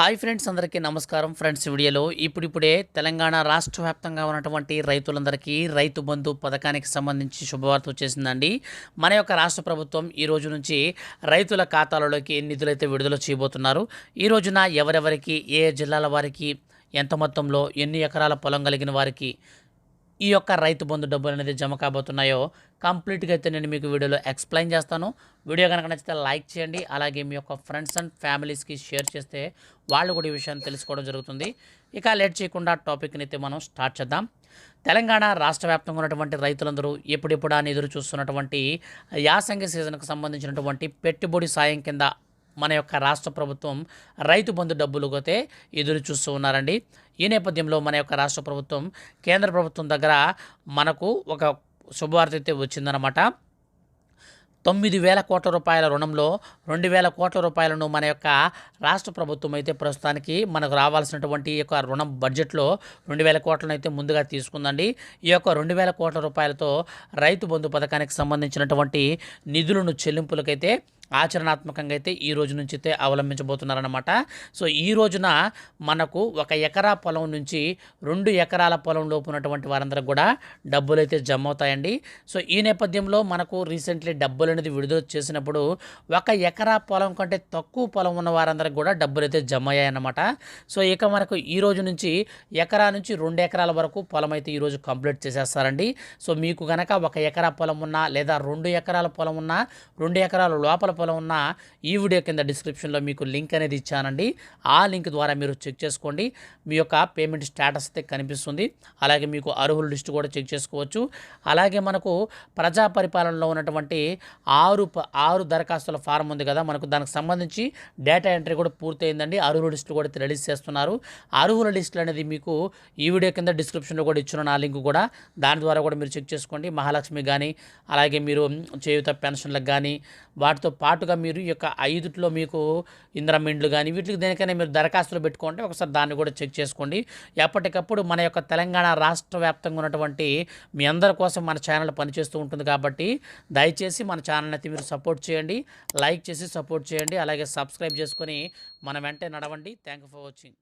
Hi friends అందరికీ నమస్కారం. Friends వీడియోలో ఇప్పుడిప్పుడే తెలంగాణ రాష్ట్ర వ్యాప్తంగా ఉన్నటువంటి రైతులందరికీ రైతు బంధు పథకానికి సంబంధించి శుభవార్త వచ్చేసిందండి. మన యొక్క రాష్ట్ర ప్రభుత్వం ఈ రోజు నుంచి రైతుల ఖాతాలలోకి నిధులైతే విడుదల చేయబోతున్నారు. ఈ రోజున ఎవరెవరికి ఏ జిల్లాల వారికి ఎంత మొత్తంలో ఎన్ని ఎకరాల పొలం కలిగిన వారికి ఈ యొక్క రైతు బంధు డబ్బులు అనేది జమ కాబోతున్నాయో కంప్లీట్గా అయితే నేను మీకు వీడియోలో ఎక్స్ప్లెయిన్ చేస్తాను. వీడియో కనుక నచ్చితే లైక్ చేయండి. అలాగే మీ యొక్క ఫ్రెండ్స్ అండ్ ఫ్యామిలీస్కి షేర్ చేస్తే వాళ్ళు కూడా ఈ విషయాన్ని తెలుసుకోవడం జరుగుతుంది. ఇక లేట్ చేయకుండా టాపిక్ని అయితే మనం స్టార్ట్ చేద్దాం. తెలంగాణ రాష్ట్ర వ్యాప్తంగా ఉన్నటువంటి రైతులందరూ ఎప్పుడెప్పుడు అని ఎదురు చూస్తున్నటువంటి యాసంగి సీజన్కు సంబంధించినటువంటి పెట్టుబడి సాయం కింద మన యొక్క రాష్ట్ర ప్రభుత్వం రైతు బంధు డబ్బులు అయితే ఎదురు చూస్తూ ఉన్నారండి. ఈ నేపథ్యంలో మన యొక్క రాష్ట్ర ప్రభుత్వం కేంద్ర ప్రభుత్వం దగ్గర మనకు ఒక శుభవార్త అయితే వచ్చిందనమాట తొమ్మిది వేల కోట్ల రూపాయల రుణంలో రెండు వేల కోట్ల రూపాయలను మన యొక్క రాష్ట్ర ప్రభుత్వం అయితే ప్రస్తుతానికి మనకు రావాల్సినటువంటి ఈ యొక్క రుణం బడ్జెట్లో రెండు వేల కోట్లను అయితే ముందుగా తీసుకుందండి. ఈ యొక్క రెండు వేల కోట్ల రూపాయలతో రైతు బంధు పథకానికి సంబంధించినటువంటి నిధులను చెల్లింపులకైతే ఆచరణాత్మకంగా అయితే ఈ రోజు నుంచి అయితే అవలంబించబోతున్నారనమాట సో ఈ రోజున మనకు ఒక ఎకరా పొలం నుంచి రెండు ఎకరాల పొలం లోపు ఉన్నటువంటి వారందరికి కూడా డబ్బులు అయితే జమ అవుతాయండి సో ఈ నేపథ్యంలో మనకు రీసెంట్లీ డబ్బులు అనేది విడుదల చేసినప్పుడు ఒక ఎకరా పొలం కంటే తక్కువ పొలం ఉన్న వారందరికి కూడా డబ్బులు అయితే జమ అయ్యాయన్నమాట సో ఇక మనకు ఈ రోజు నుంచి ఎకరా నుంచి రెండు ఎకరాల వరకు పొలం అయితే ఈరోజు కంప్లీట్ చేసేస్తారండి. సో మీకు కనుక ఒక ఎకరా పొలం ఉన్నా లేదా రెండు ఎకరాల పొలం ఉన్నా రెండు ఎకరాల లోపల పొలం ఉన్న ఈ వీడియో కింద డిస్క్రిప్షన్లో మీకు లింక్ అనేది ఇచ్చానండి. ఆ లింక్ ద్వారా మీరు చెక్ చేసుకోండి. మీ యొక్క పేమెంట్ స్టేటస్ అయితే కనిపిస్తుంది. అలాగే మీకు అర్హుల లిస్ట్ కూడా చెక్ చేసుకోవచ్చు. అలాగే మనకు ప్రజా పరిపాలనలో ఉన్నటువంటి ఆరు ప- ఆరు దరఖాస్తుల ఫారం ఉంది కదా. మనకు దానికి సంబంధించి డేటా ఎంట్రీ కూడా పూర్తయిందండి. అర్హుల లిస్టు కూడా రిలీజ్ చేస్తున్నారు. అర్హుల లిస్టులు అనేది మీకు ఈ వీడియో కింద డిస్క్రిప్షన్లో కూడా ఇచ్చిన నా లింక్ కూడా. దాని ద్వారా కూడా మీరు చెక్ చేసుకోండి. మహాలక్ష్మి కానీ అలాగే మీరు చేయుత పెన్షన్లకు కానీ వాటితో పాటుగా మీరు ఈ యొక్క ఐదుట్లో మీకు ఇంద్రమిండ్లు కానీ వీటికి దేనికైనా మీరు దరఖాస్తులు పెట్టుకుంటే ఒకసారి దాన్ని కూడా చెక్ చేసుకోండి. ఎప్పటికప్పుడు మన యొక్క తెలంగాణ రాష్ట్ర వ్యాప్తంగా ఉన్నటువంటి మీ అందరి కోసం మన ఛానల్ పనిచేస్తూ ఉంటుంది కాబట్టి దయచేసి మన ఛానల్ అయితే మీరు సపోర్ట్ చేయండి. లైక్ చేసి సపోర్ట్ చేయండి. అలాగే సబ్స్క్రైబ్ చేసుకొని మన వెంటనే నడవండి. Thank you for watching.